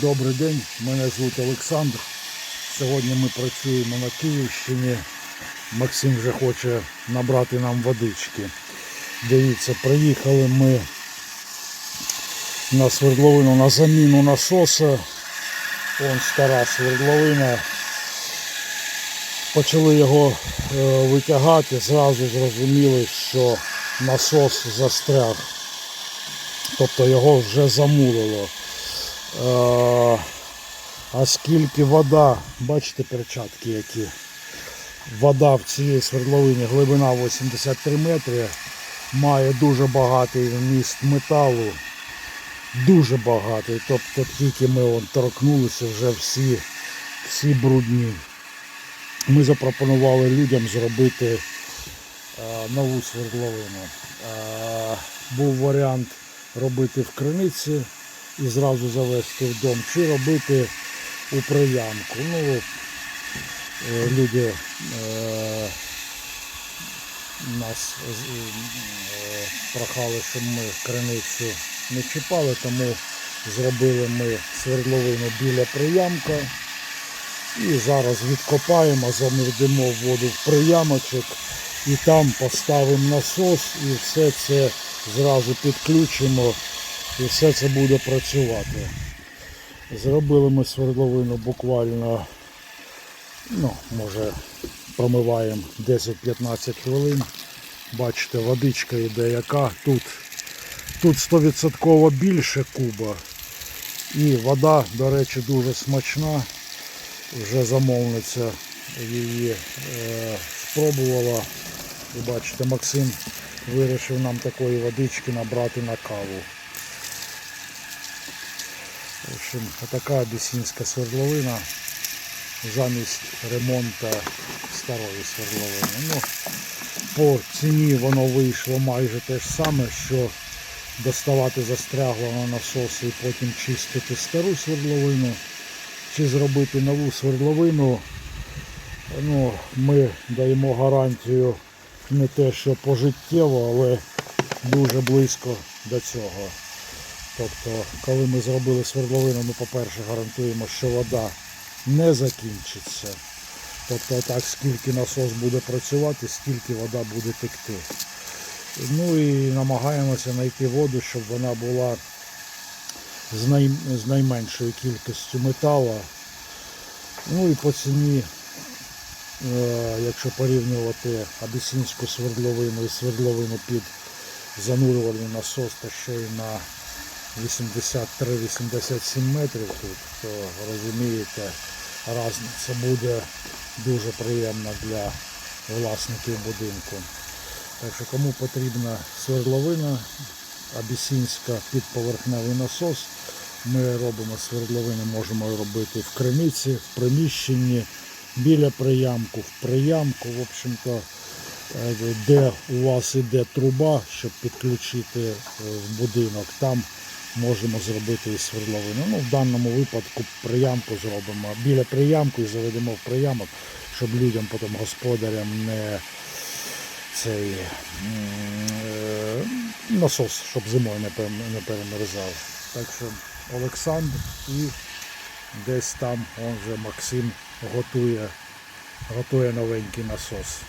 Добрий день, мене звуть Олександр. Сьогодні ми працюємо на Київщині. Максим вже хоче набрати нам водички. Дивіться, приїхали ми на свердловину на заміну насоса. Вон стара свердловина. Почали його е, витягати, зразу зрозуміли, що насос застряг. Тобто його вже замулило. А скільки вода, бачите перчатки які. Вода в цій свердловині глибина 83 метри, має дуже багатий вміст металу, дуже багатий. Тобто тільки ми вон торкнулися, вже всі, всі брудні. Ми запропонували людям зробити е, нову свердловину. Е, був варіант робити в криниці і зразу завести в дом, чи робити у приямку. Ну, е, люди е, нас е, прохали, щоб ми криницю не чіпали, тому зробили ми свердловину біля приямка. І зараз відкопаємо, замердимо воду в приямочок і там поставимо насос і все це зразу підключимо і все це буде працювати. Зробили ми свердловину буквально, ну, може, промиваємо 10-15 хвилин. Бачите, водичка йде яка. Тут, тут 100% більше куба. І вода, до речі, дуже смачна. Вже замовниця її е, спробувала. І бачите, Максим вирішив нам такої водички набрати на каву. В общем, така абісінська свердловина замість ремонту старої свердловини. Ну, по ціні воно вийшло майже те ж саме, що доставати застрягло на насоси і потім чистити стару свердловину чи зробити нову свердловину. Ну, ми даємо гарантію не те, що пожиттєво, але дуже близько до цього. Тобто, коли ми зробили свердловину, ми, по-перше, гарантуємо, що вода не закінчиться. Тобто так, скільки насос буде працювати, стільки вода буде текти. Ну і намагаємося знайти воду, щоб вона була з, най... з найменшою кількістю металу. Ну і по ціні, е, якщо порівнювати абісінську свердловину і свердловину під занурювальний насос, то ще й на 83-87 метрів тут, то розумієте, різниця буде дуже приємна для власників будинку. Так що кому потрібна свердловина абісінська під поверхневий насос, ми робимо свердловини, можемо робити в криниці, в приміщенні, біля приямку, в приямку, в общем-то, е, де у вас іде труба, щоб підключити е, в будинок, там можемо зробити і свердловину. Ну, в даному випадку приямку зробимо. Біля приямку і заведемо в приямок, щоб людям, потім господарям не цей е, насос, щоб зимою не перемерзав. Так що Олександр і десь там он вже Максим готує, готує новенький насос.